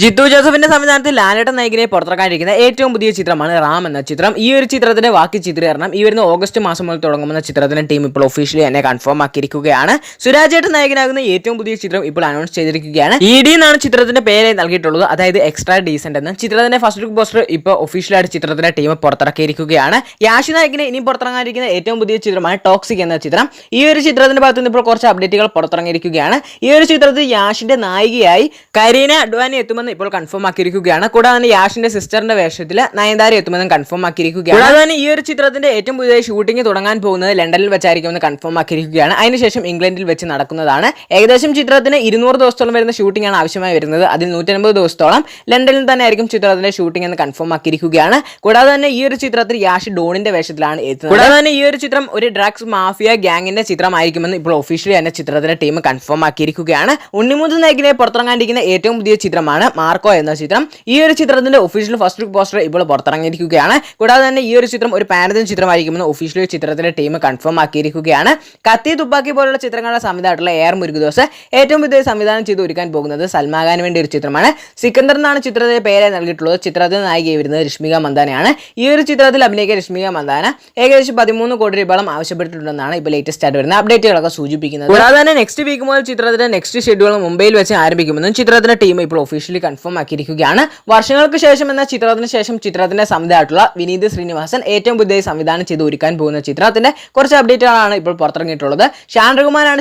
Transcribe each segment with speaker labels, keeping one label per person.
Speaker 1: ജിത്തു ജോസഫിന്റെ സംവിധാനത്തിൽ ലാലേട്ടൻ നായകനെ പുറത്തിറക്കാനിരിക്കുന്ന ഏറ്റവും പുതിയ ചിത്രമാണ് റാം എന്ന ചിത്രം. ഈ ഒരു ചിത്രത്തിന്റെ ബാക്കി ചിത്രീകരണം ഈ വരുന്ന ഓഗസ്റ്റ് മാസം മുതൽ തുടങ്ങുമെന്ന ചിത്രത്തിന്റെ ടീം ഇപ്പോൾ ഒഫീഷ്യലി തന്നെ കൺഫേം ആക്കിയിരിക്കുകയാണ്. സുരാജേട്ടൻ നായകനാകുന്ന ഏറ്റവും പുതിയ ചിത്രം ഇപ്പോൾ അനൗൺസ് ചെയ്തിരിക്കുകയാണ്. ഇ ഡി എന്നാണ് ചിത്രത്തിന്റെ പേര് നൽകിയിട്ടുള്ളത്. അതായത് എക്സ്ട്രാ ഡീസന്റ് എന്ന്. ചിത്രത്തിന്റെ ഫസ്റ്റ് ലുക്ക് പോസ്റ്റർ ഇപ്പോൾ ഒഫീഷ്യലായിട്ട് ചിത്രത്തിന്റെ ടീം പുറത്തിറക്കിയിരിക്കുകയാണ്. യാഷി നായകിനെ ഇനി പുറത്തിറങ്ങാനിരിക്കുന്ന ഏറ്റവും പുതിയ ചിത്രമാണ് ടോക്സിക് എന്ന ചിത്രം. ഈ ഒരു ചിത്രത്തിന്റെ ഭാഗത്ത് നിന്ന് ഇപ്പോൾ കുറച്ച് അപ്ഡേറ്റുകൾ പുറത്തിറങ്ങിയിരിക്കുകയാണ്. ഈ ഒരു ചിത്രത്തിൽ യാഷിന്റെ നായികയായി കരീന അഡ്വാനി എത്തുമെന്ന് ഇപ്പോൾ കൺഫേം ആക്കിയിരിക്കുകയാണ്. കൂടാതെ തന്നെ യാഷിന്റെ സിസ്റ്ററിന്റെ വേഷത്തിൽ നയൻതാര എത്തുമെന്നും കൺഫേം ആക്കിയിരിക്കുകയാണ്. കൂടാതെ തന്നെ ഈ ഒരു ചിത്രത്തിന്റെ ഏറ്റവും പുതിയ ഷൂട്ടിംഗ് തുടങ്ങാൻ പോകുന്നത് ലണ്ടനിൽ വെച്ചായിരിക്കുമെന്ന് കൺഫേം ആക്കിയിരിക്കുകയാണ്. അതിനുശേഷം ഇംഗ്ലണ്ടിൽ വെച്ച് നടക്കുന്നതാണ്. ഏകദേശം ചിത്രത്തിന് ഇരുന്നൂറ് ദിവസത്തോളം വരുന്ന ഷൂട്ടിംഗ് ആണ് ആവശ്യമായി വരുന്നത്. അതിൽ നൂറ്റൻപത് ദിവസത്തോളം ലണ്ടനിൽ തന്നെ ആയിരിക്കും ചിത്രത്തിന്റെ ഷൂട്ടിംഗ് എന്ന് കൺഫേം ആക്കിയിരിക്കുകയാണ്. കൂടാതെ തന്നെ ഈ ഒരു ചിത്രത്തിൽ യാഷ് ഡോണിന്റെ വേഷത്തിലാണ് എത്തുന്നത്. കൂടാതെ തന്നെ ഈ ഒരു ചിത്രം ഒരു ഡ്രഗ്സ് മാഫിയ ഗ്യാങ്ങിന്റെ ചിത്രമായിരിക്കുമെന്ന് ഇപ്പോൾ ഒഫീഷ്യലി തന്നെ ചിത്രത്തിന്റെ ടീം കൺഫേം ആക്കിയിരിക്കുകയാണ്. ഉണ്ണിമുത്ത് നായകിനെ പുറത്തിറങ്ങാണ്ടിരിക്കുന്ന ഏറ്റവും പുതിയ ചിത്രമാണ് മാർക്കോ എന്ന ചിത്രം. ഈ ഒരു ചിത്രത്തിന്റെ ഒഫീഷ്യൽ ഫസ്റ്റ് ലുക്ക് പോസ്റ്റർ ഇപ്പോൾ പുറത്തിറങ്ങിയിരിക്കുകയാണ്. കൂടാതെ തന്നെ ഈ ഒരു ചിത്രം ഒരു പാനതിൻ ചിത്രമായിരിക്കുമെന്ന് ഒഫീഷ്യൽ ചിത്രത്തിന്റെ ടീം കൺഫേം ആക്കിയിരിക്കുകയാണ്. കത്തി തുപ്പാക്കി പോലുള്ള ചിത്രങ്ങളുടെ സംവിധാനമായിട്ടുള്ള എയർ മുരുകുദോസ് ഏറ്റവും പുതിയ സംവിധാനം ചെയ്ത് ഒരുക്കാൻ പോകുന്നത് സൽമാൻ വേണ്ടി ഒരു ചിത്രമാണ്. സിക്കന്ദർ എന്നാണ് ചിത്രത്തിന്റെ പേര് നൽകിയിട്ടുള്ളത്. ചിത്രത്തിൽ നായികയായി വരുന്നത് രശ്മിക മന്ദാനയാണ്. ഈ ഒരു ചിത്രത്തിൽ അഭിനയിക്കുക രശ്മിക മന്ദാന ഏകദേശം പതിമൂന്ന് കോടി രൂപയോളം ആവശ്യപ്പെട്ടിട്ടുണ്ടെന്നാണ് ഇപ്പോൾ ലേറ്റസ്റ്റ് ആയിട്ട് വരുന്ന അപ്ഡേറ്റുകളൊക്കെ സൂചിപ്പിക്കുന്നത്. കൂടാതെ തന്നെ നെക്സ്റ്റ് വീക്ക് മുതൽ ചിത്രത്തിന്റെ നെക്സ്റ്റ് ഷെഡ്യൂൾ മുംബൈയിൽ വെച്ച് ആരംഭിക്കുമെന്നും ചിത്രത്തിന്റെ ടീം ഇപ്പോൾ ഒഫീഷ്യലി കൺഫേം ആക്കിയിരിക്കുകയാണ്. വർഷങ്ങൾക്ക് ശേഷം എന്ന ചിത്രത്തിന് ശേഷം ചിത്രത്തിന്റെ സംവിധായിട്ടുള്ള വിനീത് ശ്രീനിവാസൻ ഏറ്റവും പുതിയ സംവിധാനം ചെയ്ത് ഒരുക്കാൻ പോകുന്ന ചിത്രത്തിന്റെ കുറച്ച് അപ്ഡേറ്റുകളാണ് ഇപ്പോൾ പുറത്തിറങ്ങിയിട്ടുള്ളത്. ഷാൻ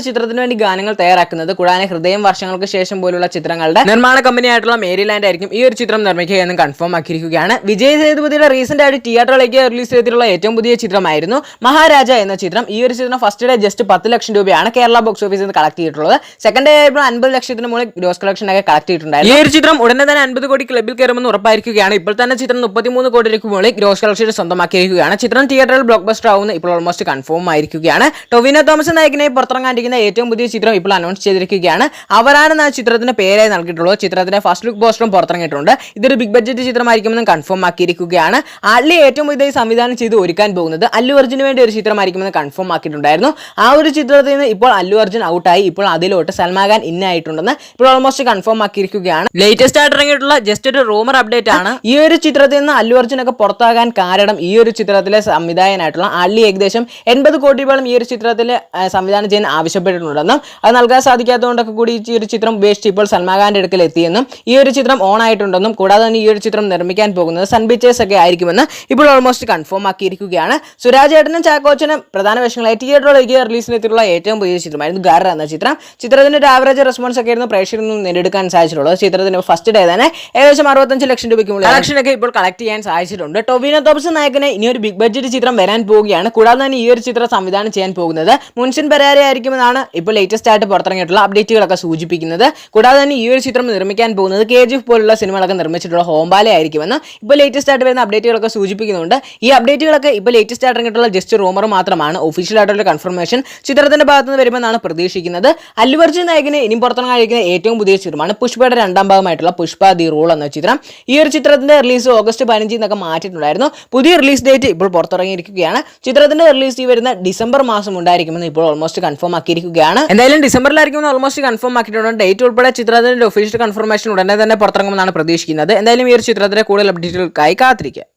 Speaker 1: ചിത്രത്തിന് വേണ്ടി ഗാനങ്ങൾ തയ്യാറാക്കുന്നത്. കൂടാതെ ഹൃദയം വർഷങ്ങൾക്ക് ശേഷം പോലുള്ള ചിത്രങ്ങളുടെ നിർമ്മാണ കമ്പനിയായിട്ടുള്ള മേരിലാൻഡ് ആയിരിക്കും ഈ ഒരു ചിത്രം നിർമ്മിക്കുക എന്ന് കൺഫേം ആക്കിയിരിക്കുകയാണ്. വിജയ് സേതുപതിയുടെ റീസെന്റ് ആയിട്ട് തിയേറ്ററിലേക്ക് റിലീസ് ചെയ്തിട്ടുള്ള ഏറ്റവും പുതിയ ചിത്രമായിരുന്നു മഹാരാജ എന്ന ചിത്രം. ഈ ഒരു ചിത്രം ഫസ്റ്റ് ഡേ ജസ്റ്റ് പത്ത് ലക്ഷം രൂപയാണ് കേരള ബോക്സ് ഓഫീസിൽ നിന്ന് കളക്ട് ചെയ്തിട്ടുള്ളത്. സെക്കൻഡ് ഡേ ആയപ്പോൾ അൻപത് ലക്ഷത്തിന് മുകളിൽ ഗ്രോസ് കളക്ഷൻ ഒക്കെ കളക്ട് ചെയ്തിട്ടുണ്ടായിരുന്നു. ഈ ഒരു ചിത്രം ഉടനെ തന്നെ അൻപത് കോടി ക്ലബിൽ കയറുമെന്ന് ഉറപ്പായിരിക്കുകയാണ്. ഇപ്പോൾ തന്നെ ചിത്രം മുപ്പത്തിമൂന്ന് കോടി രൂപയ്ക്ക് മുകളിൽ ഗ്രോസ് കളക്ഷൻ സ്വന്തമാക്കിയിരിക്കുകയാണ്. ചിത്രം തിയേറ്ററിൽ ബ്ലോക്ക് ബസ്റ്റർ ആവുന്ന ഇപ്പോൾ ഓൾമോസ്റ്റ് കൺഫേം ആയിരിക്കുകയാണ്. ടൊവിനോ തോമസ് നായകനെ പുറത്തിറങ്ങാനിരിക്കുന്ന ഏറ്റവും പുതിയ ചിത്രം ഇപ്പോൾ അനൗൺസ് ചെയ്തിരിക്കുകയാണ്. അവരാണെന്ന് ആ ചിത്രത്തിന് പേരായി നൽകിയിട്ടുള്ളത്. ചിത്രത്തിന്റെ ഫസ്റ്റ് ലുക്ക് പോസ്റ്ററും പുറത്തിറങ്ങിയിട്ടുണ്ട്. ഇതൊരു ബിഗ് ബഡ്ജറ്റ് ചിത്രമായിരിക്കുമെന്നും കൺഫേം ആക്കിയിരിക്കുകയാണ്. ആട്ലി ഏറ്റവും പുതിയ സംവിധാനം ചെയ്ത് ഒരുക്കാൻ പോകുന്നത് അല്ലു അർജുന് വേണ്ടി ഒരു ചിത്രമായിരിക്കുമെന്ന് കൺഫേം ആക്കിയിട്ടുണ്ടായിരുന്നു. ആ ഒരു ചിത്രത്തിൽ നിന്ന് ഇപ്പോൾ അല്ലു അർജുൻ ഔട്ടായി ഇപ്പോൾ അതിലോട്ട് സൽമാൻ ഇന്നായിട്ടുണ്ടെന്ന് ഇപ്പോൾ ഓൾമോസ്റ്റ് കൺഫേം ആക്കിയിരിക്കുകയാണ്. ലേറ്റസ്റ്റ് ആയിട്ട് ഇറങ്ങിയിട്ടുള്ള ജസ്റ്റ് ഒരു റൂമർ അപ്ഡേറ്റ് ആണ് ഈ ഒരു ചിത്രത്തിൽ നിന്ന് അല്ലു അർജുനൊക്കെ പുറത്താകാൻ കാരണം ഈ ഒരു ചിത്രത്തിലെ സംവിധായകനായിട്ടുള്ള അള്ളി ഏകദേശം എൺപത് കോടി രൂപയോളം ഈ ഒരു ചിത്രത്തിൽ സംവിധാനം ചെയ്യാൻ ആവശ്യപ്പെട്ടിട്ടുണ്ടെന്നും അത് നൽകാൻ സാധിക്കാത്തതുകൊണ്ടൊക്കെ കൂടി ഈ ഒരു ചിത്രം ഉപേക്ഷിച്ച് ഇപ്പോൾ സൽമാൻ ഖാന്റെ അടുക്കൽ എത്തിയെന്നും ഈ ഒരു ചിത്രം ഓൺ ആയിട്ടുണ്ടെന്നും കൂടാതെ തന്നെ ഈ ഒരു ചിത്രം നിർമ്മിക്കാൻ പോകുന്നത് സൺ പിക്ചേഴ്സ് ഒക്കെ ആയിരിക്കുമെന്ന് ഇപ്പോൾ ഓൾമോസ്റ്റ് കൺഫേം ആക്കിയിരിക്കുകയാണ്. സുരാജ് ഏട്ടനും ചാക്കോച്ചനും പ്രധാന വേഷങ്ങളായി തിയേറ്ററിലേക്ക് റിലീസിനെത്തിയിട്ടുള്ള ഏറ്റവും പുതിയ ചിത്രമായിരുന്നു ഗാര എന്ന ചിത്രം. ചിത്രത്തിന്റെ ഒരു ആവറേജ് റെസ്പോൺസ് ഒക്കെ ആയിരുന്നു പ്രേക്ഷകരിൽ നിന്ന് നേടിയെടുക്കാൻ സാധിച്ചിട്ടുള്ളത്. ചിത്രത്തിന്റെ ഫസ്റ്റ് ഡേ തന്നെ ഏകദേശം അറുപത്തഞ്ച് ലക്ഷം രൂപയ്ക്ക് മുകളിൽ കളക്ഷൻ ഒക്കെ ഇപ്പോൾ കളക്ട് ചെയ്യാൻ സാധിച്ചിട്ടുണ്ട്. ടൊവിനോ തോമസ് നായകന് ഇനി ഒരു ബിഗ് ബഡ്ജറ്റ് ചിത്രം വരാൻ പോവുകയാണ്. കൂടാതെ തന്നെ ഈ ഒരു ചിത്രം സംവിധാനം ചെയ്യാൻ പോകുന്നത് മുൻസിൻ പരാരി ആയിരിക്കുമെന്നാണ് ഇപ്പോൾ ലേറ്റസ്റ്റ് ആയിട്ട് പുറത്തിറങ്ങിയിട്ടുള്ള അപ്ഡേറ്റുകളൊക്കെ സൂചിപ്പിക്കുന്നത്. കൂടാതെ തന്നെ ഈ ഒരു ചിത്രം നിർമ്മിക്കാൻ പോകുന്നത് കെ ജി എഫ് പോലുള്ള സിനിമകളൊക്കെ നിർമ്മിച്ചിട്ടുള്ള ഹോംബാലെ ആയിരിക്കുമെന്ന് ഇപ്പോൾ ലേറ്റസ്റ്റ് ആയിട്ട് വരുന്ന അപ്ഡേറ്റുകളൊക്കെ സൂചിപ്പിക്കുന്നുണ്ട്. ഈ അപ്ഡേറ്റുകളൊക്കെ ഇപ്പോൾ ലേറ്റസ്റ്റ് ആയിട്ട് ഇറങ്ങിയിട്ടുള്ള ജസ്റ്റ് റൂമർ മാത്രമാണ്. ഒഫീഷ്യൽ ആയിട്ടുള്ള കൺഫർമേഷൻ ചിത്രത്തിന്റെ ഭാഗത്ത് നിന്ന് വരുമെന്നാണ് പ്രതീക്ഷിക്കുന്നത്. അല്ലു അർജുൻ നായകനെ ഇനി പുറത്തിറങ്ങാനിരിക്കുന്ന ഏറ്റവും പുതിയ ചിത്രമാണ്. പുഷ്പയുടെ രണ്ടാം ഭാഗമായിട്ടുള്ള പുഷ്പ ദി റൂൾ എന്ന ചിത്രം. ഈ ഒരു ചിത്രത്തിന്റെ റിലീസ് ഓഗസ്റ്റ് പതിനഞ്ചിൽ നിന്നൊക്കെ മാറ്റിയിട്ടുണ്ടായിരുന്നു. പുതിയ റിലീസ് ഡേറ്റ് ഇപ്പോൾ പുറത്തിറങ്ങിയിരിക്കുകയാണ്. ചിത്രത്തിന്റെ റിലീസ് ഈ വരുന്ന ഡിസംബർ മാസം ഉണ്ടായിരിക്കുമെന്ന് ഇപ്പോൾ ഓൾമോസ്റ്റ് കൺഫേം ആക്കിയിരിക്കുകയാണ്. എന്തായാലും ഡിസംബറിലായിരിക്കുമെന്ന് ഓൾമോസ്റ്റ് കൺഫേം ആക്കിയിട്ടുണ്ട്. ഡേറ്റ് ഉൾപ്പെടെ ചിത്രത്തിന്റെ ഒഫീഷ്യൽ കൺഫർമേഷൻ ഉടനെ തന്നെ പുറത്തിറങ്ങുമെന്നാണ് പ്രതീക്ഷിക്കുന്നത്. എന്തായാലും ഈ ഒരു ചിത്രത്തിന്റെ കൂടുതൽ അപ്ഡേറ്റുകൾക്കായി കാത്തിരിക്കുക.